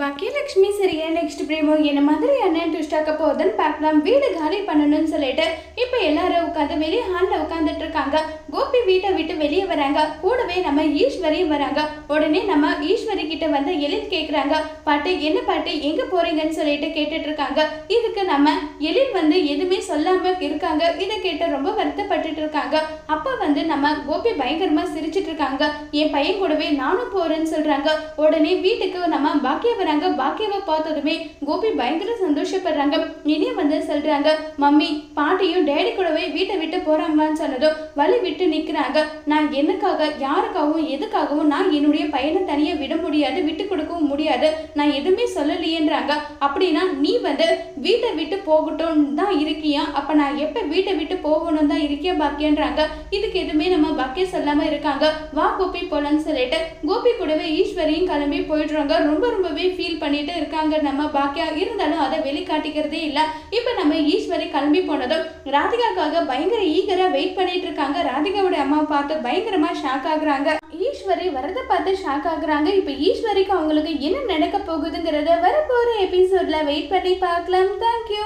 பாக்கியலட்சுமி சரியா நெக்ஸ்ட் பிரேமோ என்ன மாதிரி அண்ணன் ட்விஸ்டாக்க போகுதுன்னு பார்க்கலாம். வீடு காலி பண்ணணும்னு சொல்லிட்டு இப்போ எல்லாரும் உட்காந்து வெளியே ஹாலில் உட்காந்துட்டு இருக்காங்க. கோபி வீட்டை விட்டு வெளியே வராங்க. கூடவே நம்ம ஈஸ்வரியும் வராங்க. உடனே நம்ம ஈஸ்வரி கிட்ட வந்து எழில் கேட்குறாங்க பாட்டு என்ன பாட்டு எங்க போறீங்கன்னு சொல்லிட்டு கேட்டுட்டு இருக்காங்க. இதுக்கு நம்ம எழில் வந்து எதுவுமே சொல்லாம இருக்காங்க. இதை கேட்டு ரொம்ப வருத்தப்பட்டுட்டு இருக்காங்க. அப்ப வந்து நம்ம கோபி பயங்கரமா சிரிச்சிட்டு இருக்காங்க. என் பையன் கூடவே நானும் போறேன்னு சொல்றாங்க. உடனே வீட்டுக்கு நம்ம பாக்கியா வராங்க பாக்கியாவை பார்த்ததுமே கோபி பயங்கர சந்தோஷப்படுறாங்க. இனிய வந்து சொல்றாங்க மம்மி பாட்டியும் டேடி கூடவே வீட்டை விட்டு போறாங்களான்னு சொன்னதும் வழி விட்டு நிக்கிறாங்க. நான் என்னக்காக யாருக்காகவும் எதுக்காகவும் நான் என்னுடைய பையனை தனியா விட முடியாது விட்டு கொடுக்கவும் முடியாது. நான் எதுவுமே சொல்லலையேன்றாங்க. அப்படின்னா நீ வந்து வீட்டை விட்டு போகட்டும் தான் இருக்கியா? அப்ப நான் எப்ப வீட்டை விட்டு போகணும் தான் இருக்கியா பாக்கியன்றாங்க. இதுக்கு எதுவுமே நம்ம பாக்கிய சொல்லாம இருக்காங்க. வா கோபி போலன்னு சொல்லிட்டு கோபி கூடவே ஈஸ்வரியும் கிளம்பி போயிடுறாங்க. ரொம்ப ரொம்பவே ஃபீல் பண்ணிட்டு இருக்காங்க. நம்ம பாக்கியா இருந்தாலும் அதை வெளிக்காட்டிக்கிறதே இல்ல. இப்போ நம்ம ஈஸ்வரி கிளம்பி போனதும் ராதிகாக்காக பயங்கர ஈகரா வெயிட் பண்ணிட்டு இருக்காங்க. ராதிகாவோட அம்மா பார்த்து பயங்கரமா ஷாக் ஆகுறாங்க. ஈஸ்வரி வரதை பார்த்து ஷாக் ஆகுறாங்க. இப்ப ஈஸ்வரிக்கு அவங்களுக்கு என்ன நடக்க போகுதுங்கிறத வரப்போற எபிசோட்ல வெயிட் பண்ணி பார்க்கலாம். தேங்க்யூ